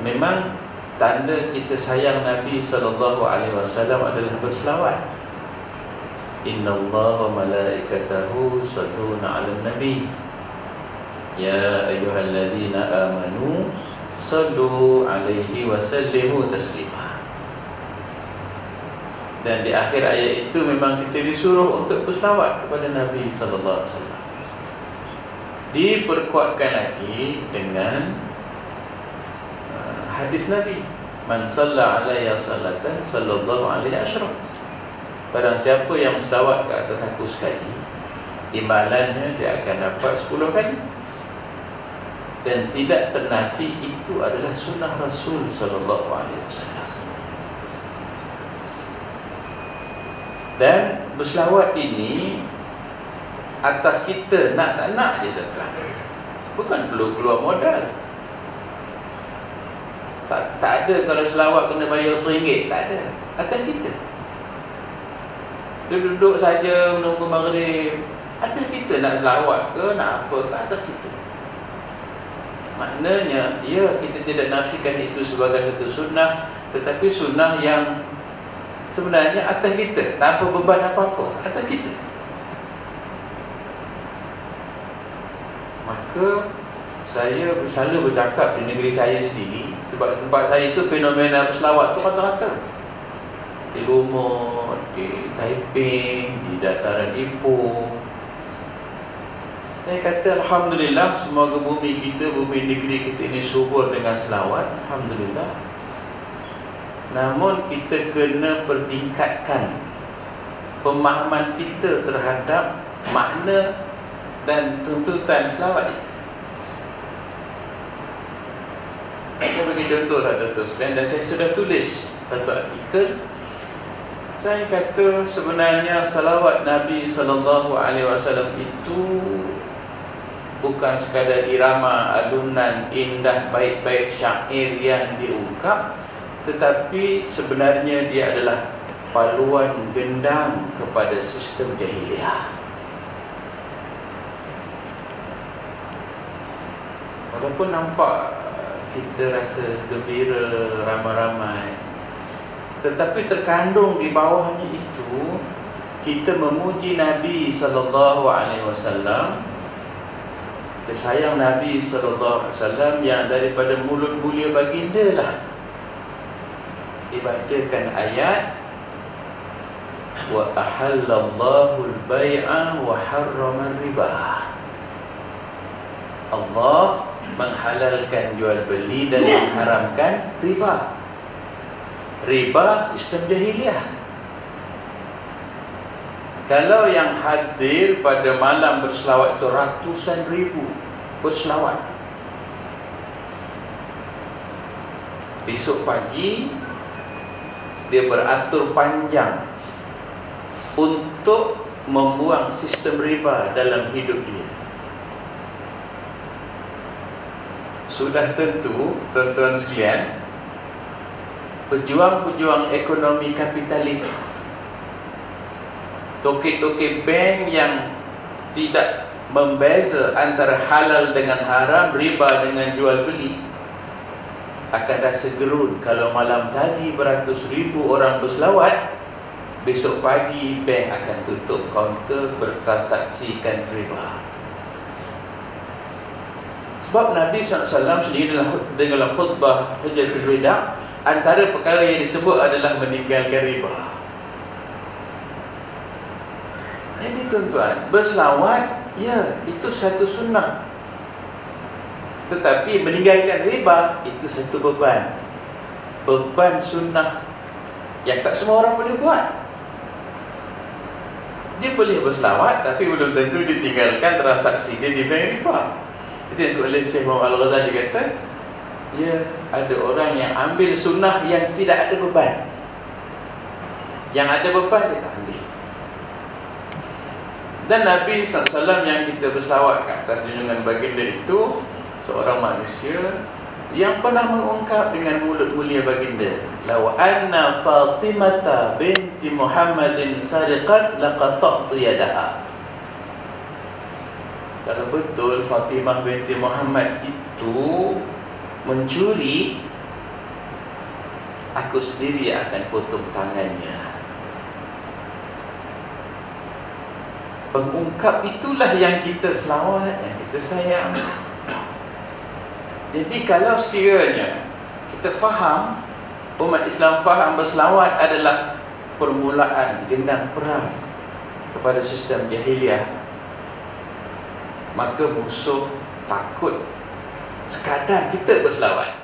memang tanda kita sayang Nabi sallallahu alaihi wasallam adalah berselawat. Inna Allah wa malaikatahu salluna 'alan nabi. Ya ayyuhalladzina amanu sallu 'alaihi wa sallimu taslima. Dan di akhir ayat itu memang kita disuruh untuk berselawat kepada Nabi sallallahu alaihi wasallam. Diperkuatkan lagi dengan hadis Nabi. Man salla alaiya salatan sallallahu alaihi asyraf Barang siapa yang mustawat ke atas aku sekali Imbalannya dia akan dapat 10 kali. Dan tidak ternafi itu adalah sunnah Rasul sallallahu alaihi wasallam. Dan berselawat ini Atas kita nak tak nak je tuan Bukan perlu keluar modal tak, tak ada kalau selawat kena bayar RM1 Tak ada. Atas kita. Dia duduk saja menunggu maghrib. Atas kita nak selawat ke Nak apa ke atas kita. Maknanya Ya kita tidak nafikan itu sebagai satu sunnah Tetapi sunnah yang Sebenarnya atas kita. Tanpa beban apa-apa Atas kita. Maka saya selalu bercakap di negeri saya sendiri sebab tempat saya itu fenomena berselawat tu rata-rata. Di Lumut, di Taiping, di dataran Ipoh. Saya kata Alhamdulillah semoga bumi kita, bumi negeri kita ini subur dengan selawat. Alhamdulillah. Namun kita kena pertingkatkan pemahaman kita terhadap makna dan tuntutan selawat itu Contoh lah tuan-tuan sekalian Dan saya sudah tulis satu artikel. Saya kata sebenarnya salawat Nabi SAW itu Bukan sekadar irama, alunan, indah, baik-baik syair yang diungkap Tetapi sebenarnya dia adalah paluan gendang kepada sistem jahiliah. Walaupun nampak kita rasa gembira ramai-ramai. Tetapi terkandung di bawahnya itu kita memuji Nabi sallallahu alaihi wasallam. Kita sayang Nabi sallallahu alaihi wasallam yang daripada mulut mulia baginda lah. Dibacakan ayat wa ahallallahu al-bai'a wa harrama riba Allah menghalalkan jual beli dan mengharamkan riba. Riba sistem jahiliah. Kalau yang hadir pada malam berselawat itu ratusan ribu berselawat. Besok pagi dia beratur panjang untuk membuang sistem riba dalam hidup dia. Sudah tentu tuan-tuan sekalian pejuang-pejuang ekonomi kapitalis toke-toke bank yang tidak membeza antara halal dengan haram, riba dengan jual beli akan rasa gerun kalau malam tadi beratus ribu orang berselawat besok pagi bank akan tutup kaunter bertransaksikan riba sebab Nabi SAW sendiri dalam khutbah Hujjatul Wida Antara perkara yang disebut adalah meninggalkan riba. Jadi tuan-tuan Berselawat Ya itu satu sunnah. Tetapi meninggalkan riba Itu satu beban. Beban sunnah Yang tak semua orang boleh buat. Dia boleh berselawat Tapi belum tentu ditinggalkan transaksi dia di bank riba itu yang oleh Syekh Muhammad Al-Ghazali kata Ya ada orang yang ambil sunnah yang tidak ada beban. Yang ada beban dia tak ambil. Dan Nabi SAW yang kita berselawat kat junjungan baginda itu Seorang manusia yang pernah mengungkap dengan mulut mulia baginda Law anna Fatimata binti Muhammadin sariqat laqata'tu yadaha kalau betul Fatimah binti Muhammad itu mencuri Aku sendiri akan potong tangannya. Pengungkap itulah yang kita selawat Yang kita sayang. Jadi kalau sekiranya Kita faham Umat Islam faham berselawat adalah Permulaan gendang perang Kepada sistem jahiliah Maka musuh takut Sekadar kita berselawat